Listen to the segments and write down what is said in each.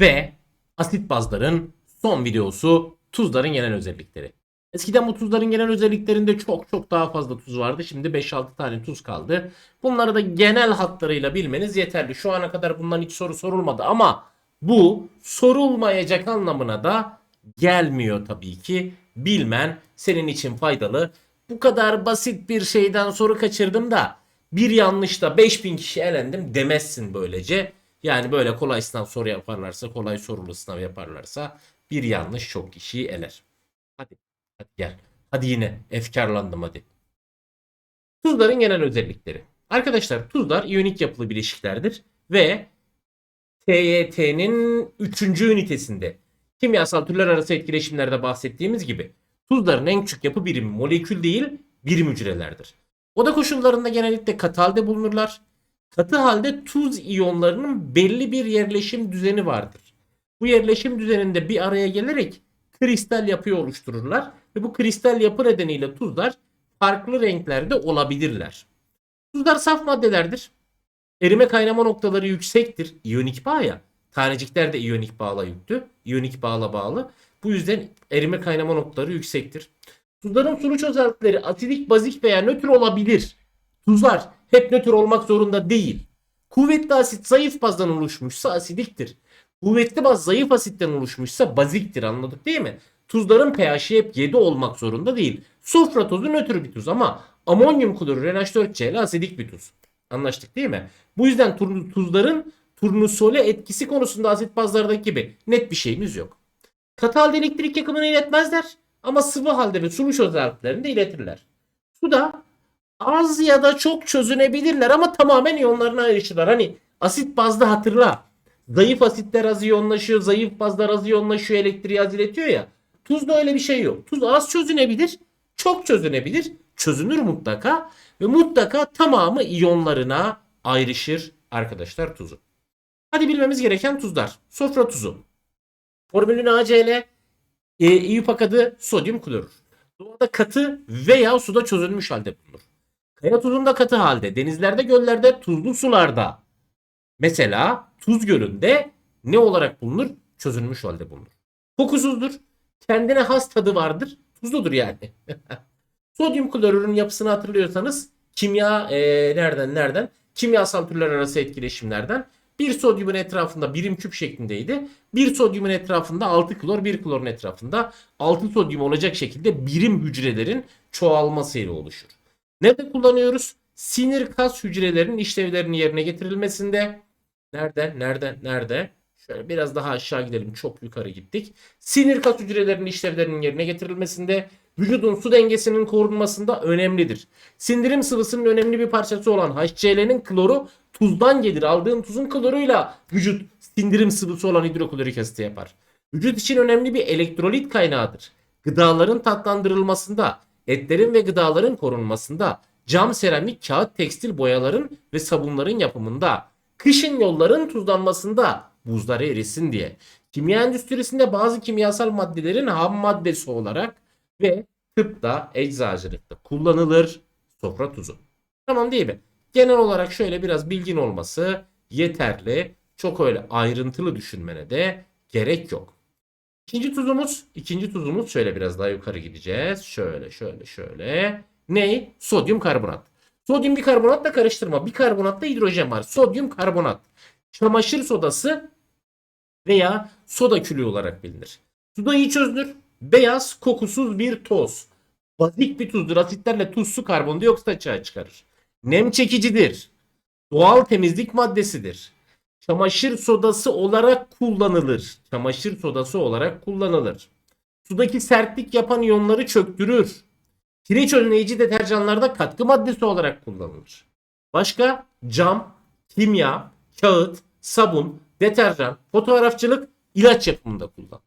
Ve asit bazların son videosu tuzların genel özellikleri. Eskiden bu tuzların genel özelliklerinde çok çok daha fazla tuz vardı. Şimdi 5-6 tane tuz kaldı. Bunları da genel hatlarıyla bilmeniz yeterli. Şu ana kadar bundan hiç soru sorulmadı ama bu sorulmayacak anlamına da gelmiyor tabii ki. Bilmen senin için faydalı. Bu kadar basit bir şeyden soru kaçırdım da bir yanlışta 5000 kişi elendim demezsin böylece. Yani böyle kolay sınav soru yaparlarsa, kolay sorulu sınav yaparlarsa bir yanlış çok kişiyi eler. Hadi, hadi gel. Hadi yine efkarlandım hadi. Tuzların genel özellikleri. Arkadaşlar tuzlar iyonik yapılı bileşiklerdir ve TYT'nin 3. ünitesinde kimyasal türler arası etkileşimlerde bahsettiğimiz gibi tuzların en küçük yapı birimi molekül değil birim hücrelerdir. Oda koşullarında genellikle katı halde bulunurlar. Katı halde tuz iyonlarının belli bir yerleşim düzeni vardır. Bu yerleşim düzeninde bir araya gelerek kristal yapıyı oluştururlar ve bu kristal yapı nedeniyle tuzlar farklı renklerde olabilirler. Tuzlar saf maddelerdir. Erime kaynama noktaları yüksektir. İyonik bağ ya. Tanecikler de iyonik bağla yüklü. İyonik bağla bağlı. Bu yüzden erime kaynama noktaları yüksektir. Tuzların suluç özellikleri asidik, bazik veya nötr olabilir. Tuzlar hep nötr olmak zorunda değil. Kuvvetli asit zayıf bazdan oluşmuşsa asidiktir. Kuvvetli baz zayıf asitten oluşmuşsa baziktir anladık değil mi? Tuzların pH'i hep 7 olmak zorunda değil. Sofra tozu nötr bir tuz ama amonyum klorür NH4Cl asidik bir tuz. Anlaştık değil mi? Bu yüzden tuzların turnusole etkisi konusunda asit bazlardaki gibi net bir şeyimiz yok. Katı halde elektrik yakımını iletmezler ama sıvı halde ve suluş özelliklerini de iletirler. Suda az ya da çok çözünebilirler ama tamamen iyonlarına ayrışırlar. Hani asit bazda hatırla. Zayıf asitler az iyonlaşıyor, zayıf bazlar az iyonlaşıyor, elektriği az iletiyor ya. Tuzda öyle bir şey yok. Tuz az çözünebilir, çok çözünebilir, çözünür mutlaka ve mutlaka tamamı iyonlarına ayrışır arkadaşlar tuzu. Hadi bilmemiz gereken tuzlar. Sofra tuzu. Formülün ACl e, İYUPAK adı sodyum klorür. Doğada katı veya suda çözülmüş halde bulunur. Kaya tuzunda katı halde, denizlerde, göllerde, tuzlu sularda. Mesela tuz gölünde ne olarak bulunur? Çözülmüş halde bulunur. Kokusuzdur. Kendine has tadı vardır. Tuzludur yani. Sodyum klorürün yapısını hatırlıyorsanız kimya e, nereden nereden? Kimyasal türler arası etkileşimlerden. Bir sodyumun etrafında birim küp şeklindeydi. Bir sodyumun etrafında 6 klor, bir klorun etrafında 6 sodyum olacak şekilde birim hücrelerin çoğalmasıyla oluşur. Nerede kullanıyoruz? Sinir kas hücrelerinin işlevlerinin yerine getirilmesinde. Nerede? Nerede? Nerede? Şöyle biraz daha aşağı gidelim. Çok yukarı gittik. Sinir kas hücrelerinin işlevlerinin yerine getirilmesinde, vücudun su dengesinin korunmasında önemlidir. Sindirim sıvısının önemli bir parçası olan HCl'nin kloru tuzdan gelir. Aldığın tuzun kloruyla vücut sindirim sıvısı olan hidroklorik asit yapar. Vücut için önemli bir elektrolit kaynağıdır. Gıdaların tatlandırılmasında, etlerin ve gıdaların korunmasında, cam, seramik, kağıt, tekstil, boyaların ve sabunların yapımında, kışın yolların tuzlanmasında, buzlar erisin diye. Kimya endüstrisinde bazı kimyasal maddelerin ham maddesi olarak ve tıpta, eczacılıkta kullanılır sofra tuzu. Tamam değil mi? Genel olarak şöyle biraz bilgin olması yeterli. Çok öyle ayrıntılı düşünmene de gerek yok. İkinci tuzumuz, ikinci tuzumuz şöyle biraz daha yukarı gideceğiz. Şöyle, şöyle, şöyle. Ney? Sodyum karbonat. Sodyum bikarbonatla karıştırma. Bikarbonatta hidrojen var. Sodyum karbonat. Çamaşır sodası veya soda külü olarak bilinir. Suda iyi çözünür. Beyaz, kokusuz bir toz. Bazik bir tuzdur. Asitlerle tuz, su, karbondioksit açığa çıkarır. Nem çekicidir. Doğal temizlik maddesidir. Çamaşır sodası olarak kullanılır. Çamaşır sodası olarak kullanılır. Sudaki sertlik yapan iyonları çöktürür. Kireç önleyici deterjanlarda katkı maddesi olarak kullanılır. Başka cam, kimya, kağıt, sabun, deterjan, fotoğrafçılık, ilaç yapımında kullanılır.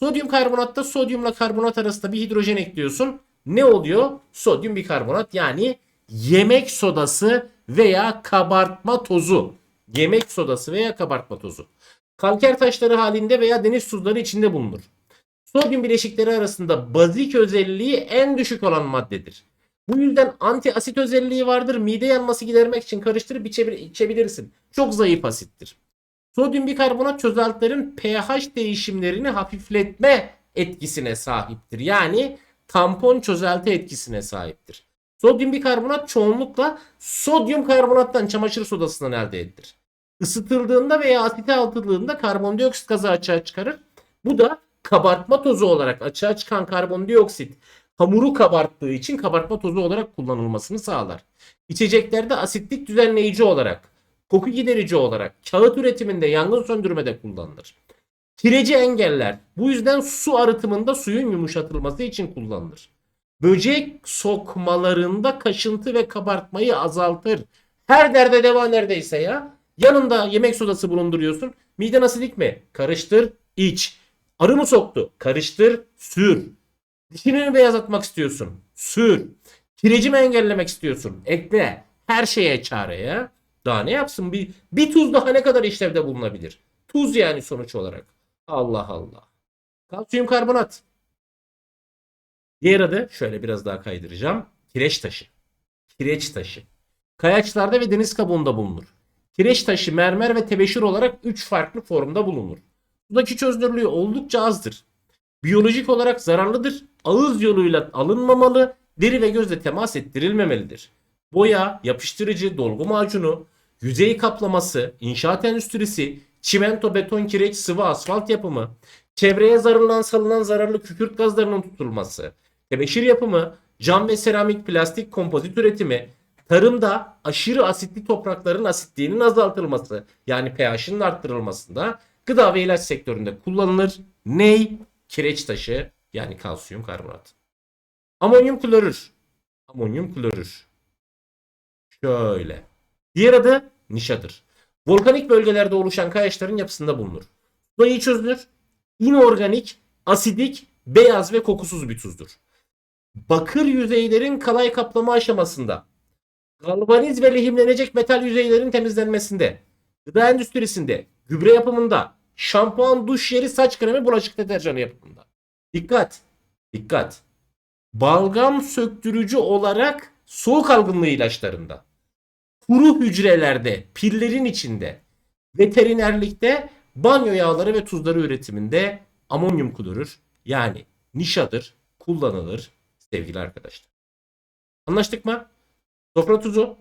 Sodyum karbonatta sodyumla karbonat arasında bir hidrojen ekliyorsun. Ne oluyor? Sodyum bikarbonat yani yemek sodası veya kabartma tozu. Yemek sodası veya kabartma tozu. Kalker taşları halinde veya deniz tuzları içinde bulunur. Sodyum bileşikleri arasında bazik özelliği en düşük olan maddedir. Bu yüzden anti asit özelliği vardır. Mide yanması gidermek için karıştırıp içebil- içebilirsin. Çok zayıf asittir. Sodyum bikarbonat çözeltilerin pH değişimlerini hafifletme etkisine sahiptir. Yani tampon çözelti etkisine sahiptir. Sodyum bikarbonat çoğunlukla sodyum karbonattan çamaşır sodasından elde edilir. Isıtıldığında veya asite altıldığında karbondioksit gazı açığa çıkarır. Bu da kabartma tozu olarak açığa çıkan karbondioksit hamuru kabarttığı için kabartma tozu olarak kullanılmasını sağlar. İçeceklerde asitlik düzenleyici olarak, koku giderici olarak, kağıt üretiminde, yangın söndürmede kullanılır. Kireci engeller. Bu yüzden su arıtımında suyun yumuşatılması için kullanılır. Böcek sokmalarında kaşıntı ve kabartmayı azaltır. Her derde deva neredeyse ya. Yanında yemek sodası bulunduruyorsun. Miden asidik mi? Karıştır, iç. Arı mı soktu? Karıştır, sür. Dişini mi beyazlatmak istiyorsun? Sür. Kireci mi engellemek istiyorsun? Ekle. Her şeye çare ya. Daha ne yapsın? Bir, bir tuz daha ne kadar işlevde bulunabilir? Tuz yani sonuç olarak. Allah Allah. Kalsiyum karbonat. Diğer adı şöyle biraz daha kaydıracağım. Kireç taşı. Kireç taşı. Kayaçlarda ve deniz kabuğunda bulunur. Kireç taşı mermer ve tebeşir olarak 3 farklı formda bulunur. Sudaki çözünürlüğü oldukça azdır. Biyolojik olarak zararlıdır. Ağız yoluyla alınmamalı, deri ve gözle temas ettirilmemelidir. Boya, yapıştırıcı, dolgu macunu, yüzey kaplaması, inşaat endüstrisi, çimento, beton, kireç, sıvı, asfalt yapımı, çevreye zararlanan salınan zararlı kükürt gazlarının tutulması, tebeşir yapımı, cam ve seramik plastik kompozit üretimi, tarımda aşırı asitli toprakların asitliğinin azaltılması yani pH'inin arttırılmasında gıda ve ilaç sektöründe kullanılır. Ney? Kireç taşı yani kalsiyum karbonat. Amonyum klorür. Amonyum klorür. Şöyle. Diğer adı nişadır. Volkanik bölgelerde oluşan kayaçların yapısında bulunur. Suda iyi çözülür. İnorganik, asidik, beyaz ve kokusuz bir tuzdur. Bakır yüzeylerin kalay kaplama aşamasında, galvaniz ve lehimlenecek metal yüzeylerin temizlenmesinde, gıda endüstrisinde, gübre yapımında, şampuan, duş jeli, saç kremi, bulaşık deterjanı yapımında. Dikkat! Dikkat! Balgam söktürücü olarak soğuk algınlığı ilaçlarında, kuru hücrelerde, pillerin içinde, veterinerlikte, banyo yağları ve tuzları üretiminde amonyum klorür yani nişadır kullanılır sevgili arkadaşlar. Anlaştık mı? Sofra tuzu,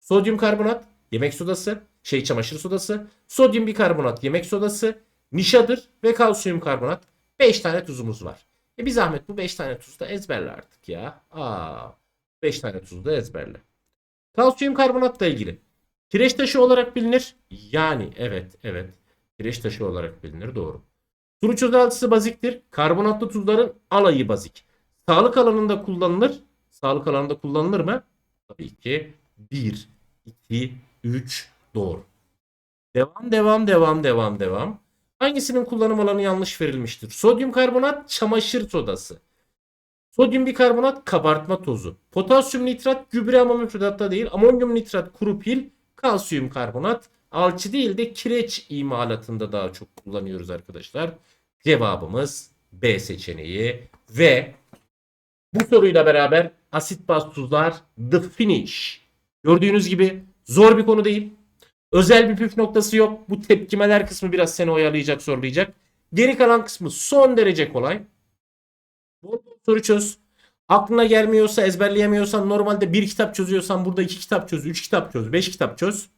sodyum karbonat, yemek sodası, şey çamaşır sodası, sodyum bikarbonat, yemek sodası, nişadır ve kalsiyum karbonat. 5 tane tuzumuz var. E bir zahmet bu 5 tane tuzu da ezberle artık ya. Aa, 5 tane tuzu da ezberle. Kalsiyum karbonatla ilgili. Kireç taşı olarak bilinir. Yani evet evet. Kireç taşı olarak bilinir doğru. Sulu çözeltisi baziktir. Karbonatlı tuzların alayı bazik. Sağlık alanında kullanılır. Sağlık alanında kullanılır mı? Tabii ki 1, 2, 3 doğru. Devam devam devam devam devam. Hangisinin kullanım alanı yanlış verilmiştir? Sodyum karbonat çamaşır sodası. Sodyum bikarbonat kabartma tozu. Potasyum nitrat gübre ama müfredatta değil. Amonyum nitrat kuru pil. Kalsiyum karbonat alçı değil de kireç imalatında daha çok kullanıyoruz arkadaşlar. Cevabımız B seçeneği ve bu soruyla beraber asit baz tuzlar the finish. Gördüğünüz gibi zor bir konu değil. Özel bir püf noktası yok. Bu tepkimeler kısmı biraz seni oyalayacak, zorlayacak. Geri kalan kısmı son derece kolay. Bol soru çöz. Aklına gelmiyorsa, ezberleyemiyorsan normalde bir kitap çözüyorsan burada iki kitap çöz, üç kitap çöz, beş kitap çöz.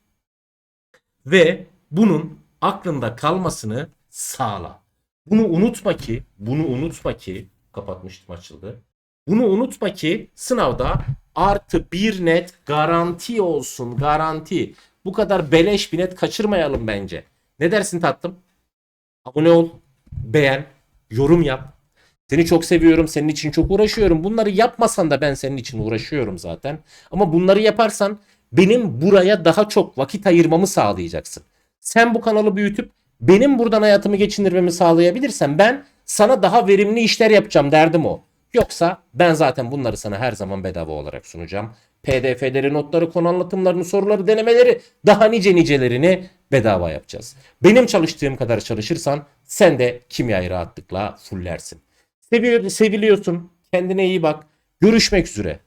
Ve bunun aklında kalmasını sağla. Bunu unutma ki, bunu unutma ki, kapatmıştım açıldı. Bunu unutma ki sınavda artı bir net garanti olsun, garanti. Bu kadar beleş bir net kaçırmayalım bence. Ne dersin tatlım? Abone ol, beğen, yorum yap. Seni çok seviyorum, senin için çok uğraşıyorum. Bunları yapmasan da ben senin için uğraşıyorum zaten. Ama bunları yaparsan benim buraya daha çok vakit ayırmamı sağlayacaksın. Sen bu kanalı büyütüp benim buradan hayatımı geçindirmemi sağlayabilirsen ben sana daha verimli işler yapacağım derdim o. Yoksa ben zaten bunları sana her zaman bedava olarak sunacağım. PDF'leri, notları, konu anlatımlarını, soruları, denemeleri daha nice nicelerini bedava yapacağız. Benim çalıştığım kadar çalışırsan sen de kimyayı rahatlıkla fullersin. Seviyor, seviliyorsun. Kendine iyi bak. Görüşmek üzere.